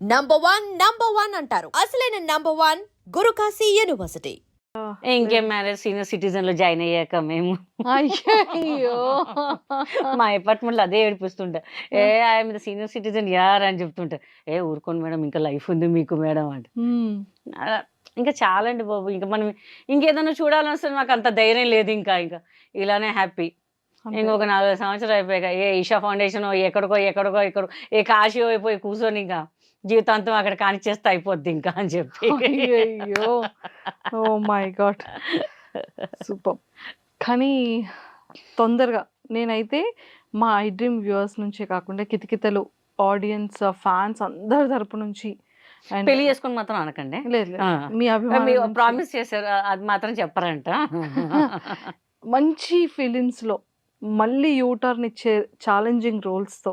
Number one number one అంటారు. అసలైన number one Gurukashi university ఇంకేం మ్యారేజ్ సీనియర్ సిటిజన్లో జాయిన్ అయ్యాక మేము. అయ్యో మా అపార్ట్మెంట్లో అదే ఏడిపిస్తుంటా ఏ ఆయన సీనియర్ సిటిజన్ యార్ అని చెప్తుంటా ఏ ఊరుకోండి మేడం ఇంకా లైఫ్ ఉంది మీకు మేడం అంటే. ఇంకా చాలా అండి బాబు ఇంకా మనం ఇంకేదైనా చూడాలని వస్తే నాకు అంత ధైర్యం లేదు ఇంకా ఇంకా. ఇలానే హ్యాపీ. ఇంకొక నాలుగు సంవత్సరాలు అయిపోయాక ఏ ఈషా ఫౌండేషన్ ఎక్కడికో ఎక్కడికో ఇక్కడ ఏ కాశీ అయిపోయి కూర్చొని ఇంకా. జీవితాంతం అక్కడ కానిచ్చేస్తే అయిపోద్ది ఇంకా అని చెప్పి. అయ్యయ్యో. ఓ మై గాడ్ సూపర్ కానీ తొందరగా నేనైతే మా ఐ డ్రీమ్ వ్యూవర్స్ నుంచే కాకుండా కితకితలు ఆడియన్స్ ఫ్యాన్స్ అందరి తరపు నుంచి పెళ్ళి చేసుకొని మాత్రం అనకండి. లేదు. మీ అభిమానం ప్రామిస్ చేశారు అది మాత్రం చెప్పరంట. మంచి ఫిలిమ్స్లో మళ్ళీ యూటర్న్ ఇచ్చే ఛాలెంజింగ్ రోల్స్తో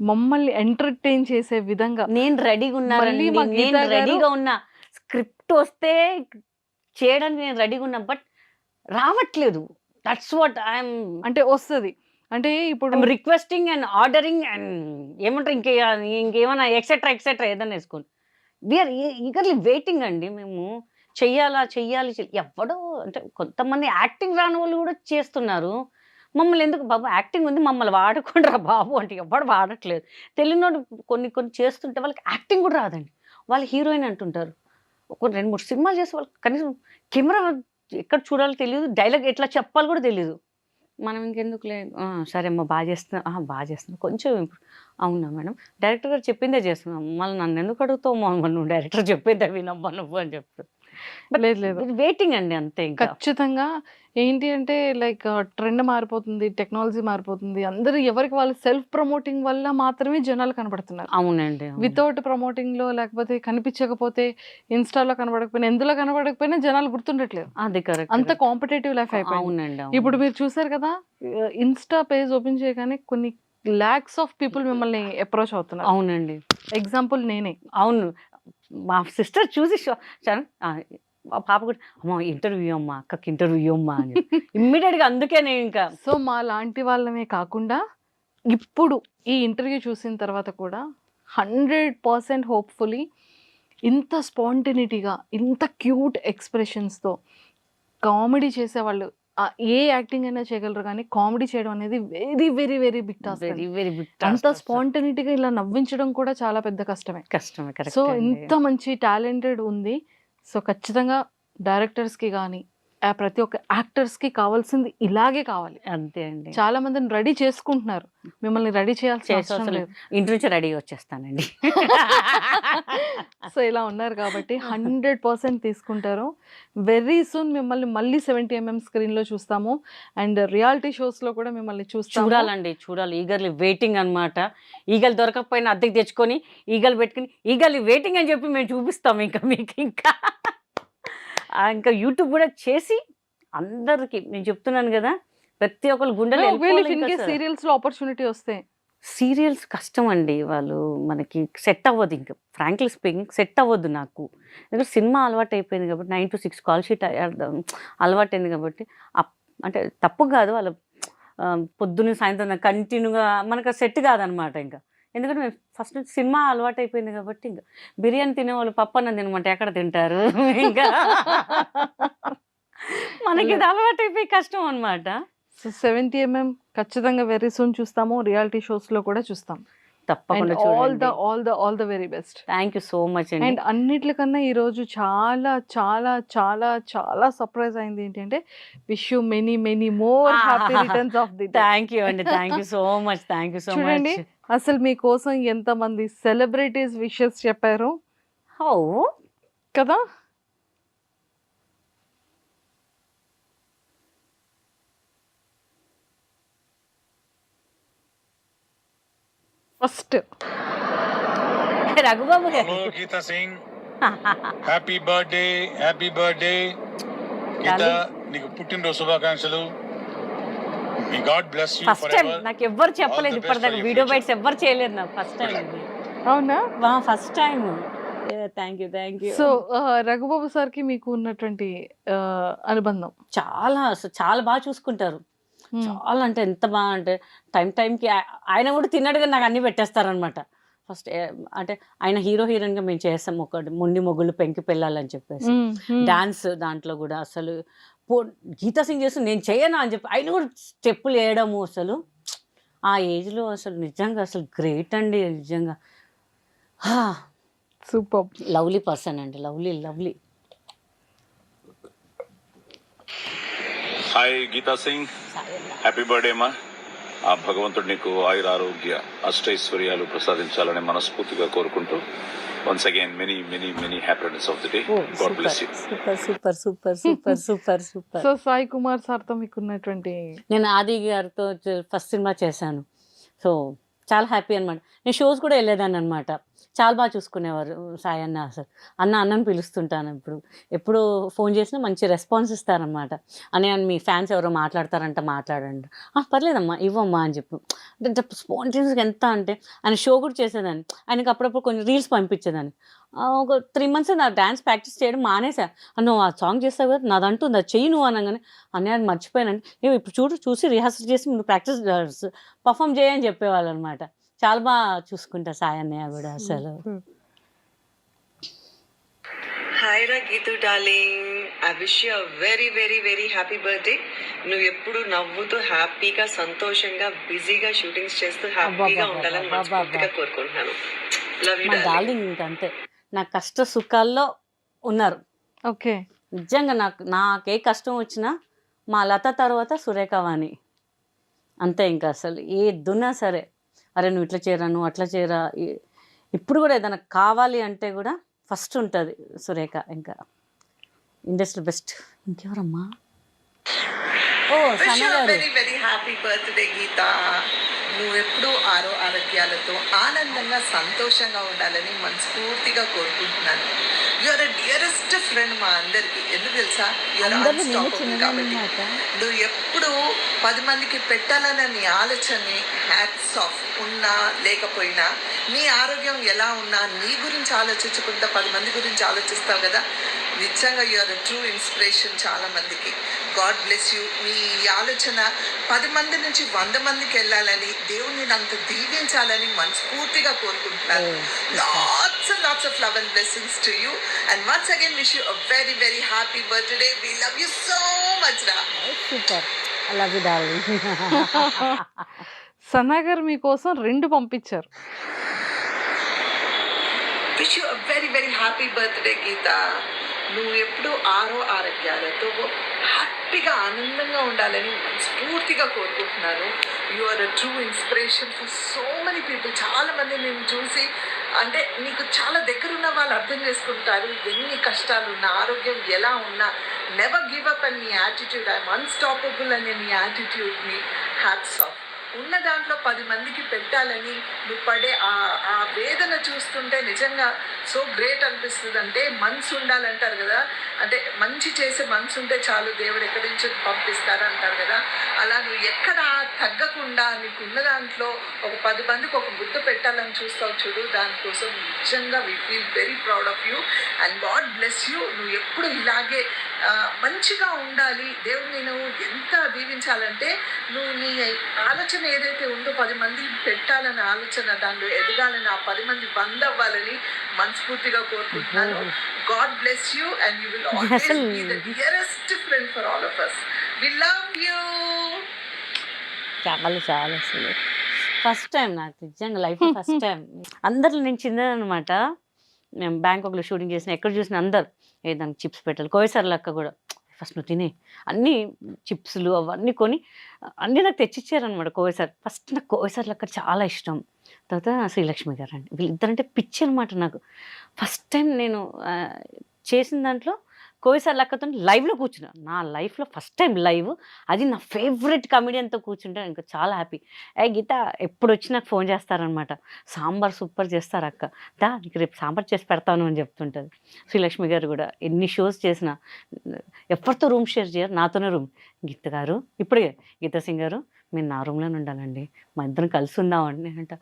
మమ్మల్ని ఎంటర్టైన్ చేసే విధంగా. నేను రెడీగా ఉన్నానండి. నేను రెడీగా ఉన్నా. స్క్రిప్ట్ వస్తే చేయడానికి నేను రెడీగా ఉన్నా బట్ రావట్లేదు. దట్స్ వాట్ ఐఎమ్ అంటే వస్తుంది. అంటే ఇప్పుడు రిక్వెస్టింగ్ అండ్ ఆర్డరింగ్ అండ్ ఏమంటారు ఇంకే ఇంకేమైనా ఎక్సెట్రా ఎక్సెట్రా ఏదైనా వేసుకోండి. వీఆర్ ఈగర్లీ వెయిటింగ్ అండి మేము. చెయ్యాలి చెయ్యాలి. ఎవడో అంటే కొంతమంది యాక్టింగ్ రాని వాళ్ళు కూడా చేస్తున్నారు. మమ్మల్ని ఎందుకు బాబు? యాక్టింగ్ ఉంది మమ్మల్ని వాడుకుంటారా బాబు అంటే ఎవడు వాడట్లేదు. తెలియనోడు కొన్ని కొన్ని చేస్తుంటే వాళ్ళకి యాక్టింగ్ కూడా రాదండి. వాళ్ళు హీరోయిన్ అంటుంటారు. ఒక రెండు మూడు సినిమాలు చేస్తే వాళ్ళు కనీసం కెమెరా ఎక్కడ చూడాలో తెలియదు డైలాగ్ ఎట్లా చెప్పాలి కూడా తెలియదు. మనం ఇంకెందుకులే? సరే అమ్మా బాగా చేస్తున్నా. బాగా చేస్తున్నా. కొంచెం. అవునా మేడం? డైరెక్టర్ గారు చెప్పిందే చేస్తున్నాం. మళ్ళీ నన్ను ఎందుకు అడుగుతావు మా నువ్వు డైరెక్టర్ చెప్పిందే వినమ్మా నువ్వు అని చెప్తారు లేదు లేదు. వెయిటింగ్ అండి అంతే ఖచ్చితంగా. ఏంటి అంటే లైక్ ట్రెండ్ మారిపోతుంది టెక్నాలజీ మారిపోతుంది. అందరూ ఎవరికి వాళ్ళు సెల్ఫ్ ప్రమోటింగ్ వల్ల మాత్రమే జనాలు కనబడుతున్నారు. అవునండి అవును. వితౌట్ ప్రమోటింగ్లో లేకపోతే కనిపించకపోతే ఇన్స్టాలో కనబడకపోయినా ఎందులో కనబడకపోయినా జనాలు గుర్తుండట్లేదు. అది కరెక్ట్ అంత కాంపిటేటివ్ లైఫ్ అయిపోయింది. అవునండి అవును. ఇప్పుడు మీరు చూసారు కదా ఇన్స్టా పేజ్ ఓపెన్ చేయగానే కొన్ని లాక్స్ ఆఫ్ పీపుల్ మిమ్మల్ని అప్రోచ్ అవుతున్నారు. అవునండి. ఎగ్జాంపుల్ నేనే. అవును. మా సిస్టర్ చూసి మా పాప కూడా అమ్మ ఇంటర్వ్యూ అమ్మా అక్కకి ఇంటర్వ్యూ అమ్మా అని ఇమ్మీడియట్ గా అందుకే నేను ఇంకా సో మా లాంటి వాళ్ళమే కాకుండా ఇప్పుడు ఈ ఇంటర్వ్యూ చూసిన తర్వాత కూడా హండ్రెడ్ పర్సెంట్ హోప్ఫుల్లీ ఇంత స్పాంటినిటీగా ఇంత క్యూట్ ఎక్స్ప్రెషన్స్తో కామెడీ చేసేవాళ్ళు ఏ యాక్టింగ్ అయినా చేయగలరు కానీ కామెడీ చేయడం అనేది very very very big task very very big అంత స్పాంటినిటీగా ఇలా నవ్వించడం కూడా చాలా పెద్ద కష్టమే. కష్టమే సో ఇంత మంచి టాలెంటెడ్ ఉంది. సో ఖచ్చితంగా డైరెక్టర్స్కి కానీ ప్రతి ఒక్క యాక్టర్స్కి కావాల్సింది ఇలాగే కావాలి. అంతే అండి. చాలా మందిని రెడీ చేసుకుంటున్నారు. మిమ్మల్ని రెడీ లేదు. ఇంటి నుంచి రెడీ వచ్చేస్తానండి. సో ఇలా ఉన్నారు కాబట్టి హండ్రెడ్ పర్సెంట్ తీసుకుంటారు. వెరీ సూన్ మిమ్మల్ని మళ్ళీ సెవెంటీ ఎంఎం స్క్రీన్లో చూస్తాము. అండ్ రియాలిటీ షోస్లో కూడా మిమ్మల్ని చూస్తాము. చూడాలండి చూడాలి. ఈగర్లీ వెయిటింగ్ అన్నమాట. ఈగలు దొరకకపోయినా అద్దెకి తెచ్చుకొని ఈగలు పెట్టుకుని ఈగలు వెయిటింగ్ అని చెప్పి మేము చూపిస్తాం ఇంకా మీకు ఇంకా. ఇంకా యూట్యూబ్ కూడా చేసి అందరికి నేను చెప్తున్నాను కదా ప్రతి ఒక్కరు గుండెలు సీరియల్స్లో ఆపర్చునిటీ వస్తే? సీరియల్స్ కష్టం అండి వాళ్ళు మనకి సెట్ అవ్వదు ఇంకా. ఫ్రాంక్లీ స్పీకింగ్ సెట్ అవ్వద్దు నాకు. ఎందుకంటే సినిమా అలవాటు అయిపోయింది కాబట్టి nine to six call sheet అలవాటు అయింది కాబట్టి అంటే తప్పు కాదు వాళ్ళ పొద్దున్న సాయంత్రం కంటిన్యూగా మనకు సెట్ కాదనమాట ఇంకా. ఎందుకంటే మేము ఫస్ట్ నుంచి సినిమా అలవాటు అయిపోయింది కాబట్టి ఇంకా బిర్యానీ తినేవాళ్ళు పప్పు అన్నం తినమంటే ఎక్కడ తింటారు? ఇంకా మనకి ఇది అలవాటు అయిపోయి కష్టం అనమాట సో సెవెంటీ ఎంఎం ఖచ్చితంగా వెరీ సూన్ చూస్తాము రియాలిటీ షోస్లో కూడా చూస్తాం. తప్పకుండా all the all the all the very best. Thank you so much అండి. అండ్ అన్నిట్లకన్నా ఈరోజు చాలా చాలా చాలా చాలా సర్ప్రైజ్ అయింది ఏంటంటే wish you many many more happy returns of the thank you అండి. Thank you so much thank you so much అసలు మీకోసం ఎంతమంది సెలబ్రిటీస్ విషెస్ చెప్పారు? హౌ? కదా? First. Raghubabu garu. Hello Geetha Singh. Happy birthday happy birthday Geetha నీకు పుట్టినరోజు శుభాకాంక్షలు. First time నాకు ఎవ్వరు చెప్పలేదు ఇప్పటిదాకా. వీడియో. బైట్స్ ఎవ్వరు చేయలేదు నాకు ఫస్ట్ టైం ఇది. అవునా? First time thank you thank you so Raghubabu సార్కి మీకు ఉన్నటువంటి అనుబంధం? చాలా అసలు చాలా బాగా చూసుకుంటారు. చాలా అంటే ఎంత బాగా అంటే టైం టైంకి ఆయన కూడా తిన్నాడు కానీ నాకు అన్ని పెట్టేస్తారనమాట ఫస్ట్ అంటే ఆయన హీరో హీరోయిన్గా మేము చేస్తాం. ఒకటి మొండి మొగ్గులు పెంకి పెళ్ళాలని చెప్పేసి. డాన్స్ దాంట్లో కూడా అసలు పో గీతా సింగ్ చేస్తూ నేను చేయనా అని చెప్పి ఆయన కూడా స్టెప్పులు వేయడము అసలు. ఆ ఏజ్లో అసలు నిజంగా అసలు గ్రేట్ అండి నిజంగా. సూపర్. లవ్లీ పర్సన్ అండి lovely lovely. Hi Geetha Singh. Happy birthday అమ్మా ఆ భగవంతుడు నీకు ఆయుర ఆరోగ్య అష్టైశ్వర్యాలు ప్రసాదించాలని మనస్ఫూర్తిగా కోరుకుంటూ once again many many many happiness of the day God bless you super super super super super super so Sai Kumar సార్తో మీకున్నటువంటి నేను ఆది గారితో ఫస్ట్ సినిమా చేశాను. సో చాలా హ్యాపీ అనమాట నేను షోస్ కూడా వెళ్ళేదాన్ని అనమాట చాలా బాగా చూసుకునేవారు సాయి అన్న అసలు. అన్న అన్నని పిలుస్తుంటాను ఇప్పుడు. ఎప్పుడు ఫోన్ చేసినా మంచి రెస్పాన్స్ ఇస్తారనమాట అని మీ ఫ్యాన్స్ ఎవరో మాట్లాడతారంట మాట్లాడండి. "ఆ, పర్లేదమ్మా ఇవ్వమ్మా అని చెప్పు. అంటే స్పాంటేనియస్గా ఎంత అంటే ఆయన షో కూడా చేసేదాన్ని. ఆయనకి అప్పుడప్పుడు కొంచెం రీల్స్ పంపించేదాన్ని. ఒక త్రీ మంత్స్ నా డ్యాన్స్ ప్రాక్టీస్ చేయడం మానేసా "ఆ, నువ్వు ఆ సాంగ్ చేస్తావు కదా నాదంటుంది అది చెయ్యి నువ్వు అనగానే. అన్నయ్య అది మర్చిపోయానండి. నువ్వు ఇప్పుడు చూడు చూసి రిహార్సల్ చేసి నువ్వు ప్రాక్టీస్ పర్ఫామ్ చేయని చెప్పేవాళ్ళు అనమాట చాలా బాగా చూసుకుంటా సాయి అన్నయ్య కూడా అసలు. హాయ్ రా Geethu darling I wish you very very very happy birthday నువ్వు ఎప్పుడు నవ్వుతూ హ్యాపీగా సంతోషంగా బిజీగా షూటింగ్స్ చేస్తూ హ్యాపీగా ఉండాలని. మనస్ఫూర్తిగా కోరుకుంటున్నాను. లవ్ యూ మా డార్లింగ్ ఇంకా అంతే. నా కష్ట సుఖాల్లో ఉన్నారు. ఓకే. నిజంగా నాకు నాకే కష్టం వచ్చినా మా లత తర్వాత సురేఖవాణి అంతే ఇంకా అసలు. ఏదున్నా సరే. అరే నువ్వు ఇట్లా చేయరా నువ్వు అట్లా చేయరా ఈ- ఇప్పుడు కూడా ఏదైనా కావాలి అంటే కూడా ఫస్ట్ ఉంటుంది సురేఖ ఇంకా. Industry best. ఇంకెవరమ్మా? ఓ విష్ సన యూ గారు very very happy birthday Geetha నువ్వెప్పుడూ ఆరో ఆరోగ్యాలతో ఆనందంగా సంతోషంగా ఉండాలని మనస్ఫూర్తిగా కోరుకుంటున్నాను. యువర్ డియరెస్ట్ ఫ్రెండ్ మా అందరికి. ఎందుకు తెలుసా? అన్స్టాపబుల్ కాబట్టి. నువ్వు ఎప్పుడు పది మందికి పెట్టాలన్న నీ ఆలోచనని హ్యాట్స్ ఆఫ్ ఉన్నా లేకపోయినా నీ ఆరోగ్యం ఎలా ఉన్నా నీ గురించి ఆలోచించకుండా పది మంది గురించి ఆలోచిస్తావు కదా? నిజంగా యూఆర్ ట్రూ ఇన్స్పిరేషన్ చాలా మందికి. గాడ్ బ్లెస్ యూ ఈ ఆలోచన పది మంది నుంచి వంద మందికి వెళ్ళాలని దేవుని అంత దీవించాలని మనస్ఫూర్తిగా కోరుకుంటున్నాను. Lots and lots of love and blessings to you and once again wish you a very very happy birthday we love you so much రా super I love you darling Sana గారు మీకోసం రెండు పంపించారు. Wish you very very happy birthday Geetha నువ్వు ఎప్పుడు ఆరో ఆరోగ్యాలతో హ్యాపీగా ఆనందంగా ఉండాలని మనస్ఫూర్తిగా కోరుకుంటున్నాను. You are a true inspiration for so many people చాలా మంది నేను చూసి అంటే నీకు చాలా దగ్గరున్న వాళ్ళు అర్థం చేసుకుంటారు ఎన్ని కష్టాలు ఉన్నా ఆరోగ్యం ఎలా ఉన్నా. నెవర్ గివ్ అప్ అని నీ యాటిట్యూడ్ ఐఎమ్ అన్స్టాపబుల్ అనే నీ యాటిట్యూడ్ని హ్యాట్స్ ఆఫ్ ఉన్న దాంట్లో పది మందికి పెట్టాలని నువ్వు పడే ఆ ఆ వేదన చూస్తుంటే నిజంగా సో గ్రేట్ అనిపిస్తుంది అంటే మనసు ఉండాలంటారు కదా. అంటే మంచి చేసే మనసు ఉంటే చాలు దేవుడు ఎక్కడి నుంచి పంపిస్తారు అంటారు కదా. అలా నువ్వు ఎక్కడ తగ్గకుండా నీకు ఉన్న దాంట్లో ఒక పది మందికి ఒక గుర్తు పెట్టాలని చూస్తావు చూడు. దానికోసం నిజంగా we feel very proud of you and God bless you నువ్వు ఎప్పుడు ఇలాగే మంచిగా ఉండాలి. దేవుడు నేను ఎంత దీవించాలంటే నువ్వు నీ ఆలోచన ఏదైతే ఉందో పది మందికి పెట్టాలనే ఆలోచన దానిలో ఎదగాలని ఆ పది మంది బంద్ అవ్వాలని మనస్ఫూర్తిగా కోరుకుంటున్నాను. God bless you and you will always be the dearest friend for all of us we love you చాలా చాలా అసలు. ఫస్ట్ టైం నాకు నిజంగా లైఫ్ ఫస్ట్ టైం అందరిలో నేను చిన్నదనమాట మేము బ్యాంకాక్లో షూటింగ్ చేసిన ఎక్కడ చూసిన అందరు ఏ దానికి చిప్స్ పెట్టాలి కోయసార్ లెక్క కూడా ఫస్ట్ నువ్వు తినే అన్ని చిప్స్లు అవన్నీ కొని అన్నీ నాకు తెచ్చిచ్చారనమాట కోయసార్ ఫస్ట్ నాకు కోయసార్ లెక్క చాలా ఇష్టం తర్వాత శ్రీలక్ష్మి గారు అండి వీళ్ళిద్దరంటే పిచ్చి అనమాట నాకు ఫస్ట్ టైం నేను చేసిన దాంట్లో కోవిసార్ లక్కతో లైవ్లో కూర్చున్నా. నా లైఫ్లో ఫస్ట్ టైం లైవ్. అది నా ఫేవరెట్ కమెడియన్తో కూర్చుంటే ఇంకా చాలా హ్యాపీ. ఏ గీత ఎప్పుడు వచ్చి నాకు ఫోన్ చేస్తారనమాట సాంబార్ సూపర్ చేస్తారు అక్క. దా నీకు రేపు సాంబార్ చేసి పెడతాను అని చెప్తుంటుంది. శ్రీలక్ష్మి గారు కూడా ఎన్ని షోస్ చేసినా ఎవరితో రూమ్ షేర్ చేయరు నాతోనే రూమ్. గీత గారు ఇప్పుడే గీత సింగ్ గారు మీరు నా రూమ్లోనే ఉండాలండి. మా ఇద్దరం కలిసి ఉందామండి అంటే.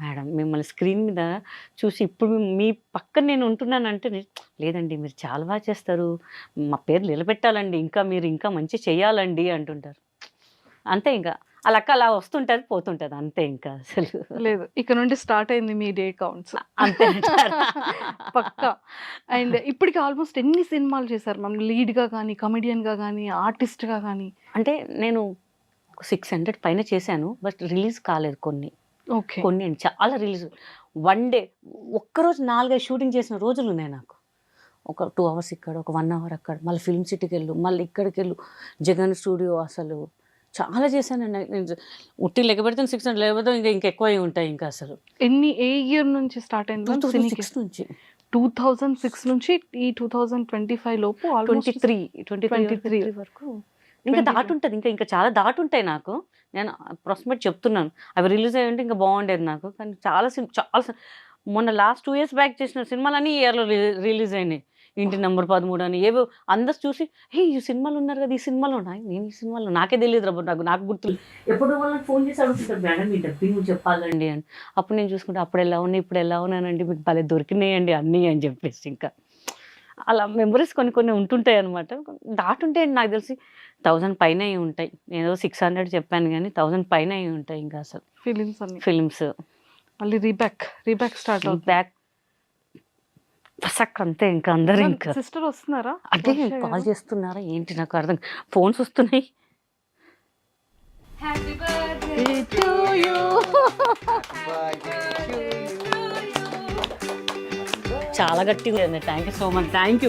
మేడం మిమ్మల్ని స్క్రీన్ మీద చూసి ఇప్పుడు మీ- పక్కన నేను ఉంటున్నానంటే లేదండి మీరు చాలా బాగా చేస్తారు. మా పేరు నిలబెట్టాలండి. ఇంకా మీరు ఇంకా మంచి చేయాలండి అంటుంటారు. అంతే ఇంకా. అలా అక్క అలా వస్తుంటది పోతుంటది. అంతే ఇంకా అసలు. లేదు ఇక్కడ నుండి స్టార్ట్ అయింది మీ డే కౌంట్స్. అంతే? పక్కా. అండ్ ఇప్పటికి ఆల్మోస్ట్ ఎన్ని సినిమాలు చేశారు మ్యామ్? లీడ్గా కానీ కమెడియన్గా కానీ ఆర్టిస్ట్గా కానీ? అంటే నేను సిక్స్ హండ్రెడ్ పైన చేశాను బట్ రిలీజ్ కాలేదు కొన్ని. కొన్ని అండి. చాలా రిలీజ్. వన్ డే ఒక్కరోజు నాలుగైదు షూటింగ్ చేసిన రోజులు ఉన్నాయి నాకు. ఒక టూ అవర్స్ ఇక్కడ ఒక వన్ అవర్ అక్కడ మళ్ళీ ఫిల్మ్ సిటీకి వెళ్ళు మళ్ళీ ఇక్కడికి వెళ్ళు. జగన్ స్టూడియో అసలు చాలా చేశానండి నేను. ఉట్టి లెక్క పెడితే సిక్స్ హండ్రెడ్ లేకపోతే ఇంకా ఇంకా ఎక్కువ ఉంటాయి ఇంకా అసలు. ఎన్ని ఏ ఇయర్ నుంచి స్టార్ట్ అయింది సిక్స్ నుంచి. టూ థౌజండ్ సిక్స్ నుంచి ఈ టూ థౌజండ్ ట్వంటీ ఫైవ్ లోపు ట్వంటీ త్రీ ట్వంటీ 23 త్రీ వరకు. ఇంకా 23. దాటుంటుంది. ఇంకా ఇంకా చాలా దాటుంటాయి నాకు. నేను అప్రాక్సిమేట్ చెప్తున్నాను. అవి రిలీజ్ అయ్యి ఉంటే ఇంకా బాగుండేది నాకు. కానీ చాలా సినిమా చాలా మొన్న లాస్ట్ టూ ఇయర్స్ బ్యాక్ చేసిన సినిమాలన్నీ ఇయర్లో రిలీజ్ అయినాయి. ఇంటి నెంబర్ పదమూడు అని. ఏవో అందరు చూసి హే ఈ సినిమాలు ఉన్నారు కదా ఈ సినిమాలో ఉన్నాయి నేను ఈ సినిమాలో నాకే తెలియదు రబ్బు నాకు నాకు గుర్తు ఎప్పుడు వాళ్ళకి ఫోన్ చేసి అడుగుతుంటారు మేడం మీ డబ్బింగ్ చెప్పాలండి అని. అప్పుడు నేను చూసుకుంటే అప్పుడు ఎలా ఉన్నాయి ఇప్పుడు ఎలా ఉన్నానండి మీకు భలే దొరికినాయండి అన్నీ అని చెప్పేసి ఇంకా. అలా మెమరీస్ కొన్ని కొన్ని ఉంటుంటాయి అనమాట దాటుంటే నాకు తెలిసి. థౌజండ్ పైన అయి ఉంటాయి. నేను సిక్స్ హండ్రెడ్ చెప్పాను కానీ థౌజండ్ పైన అయి ఉంటాయి ఇంకా అసలు. ఫిలిమ్స్ అన్ని. ఫిల్మ్స్. మళ్ళీ రీబ్యాక్. రీబ్యాక్ స్టార్ట్ అవుతుంది. బ్యాక్ ఫసక్ అంతే ఇంకా అందరు ఇంకా. సిస్టర్ వస్తున్నారా? అదే కాల్? చేస్తున్నారా? ఏంటి నాకు అర్థం ఫోన్స్ వస్తున్నాయి. చాలా గట్టిగా ఉంది. Thank you so much thank you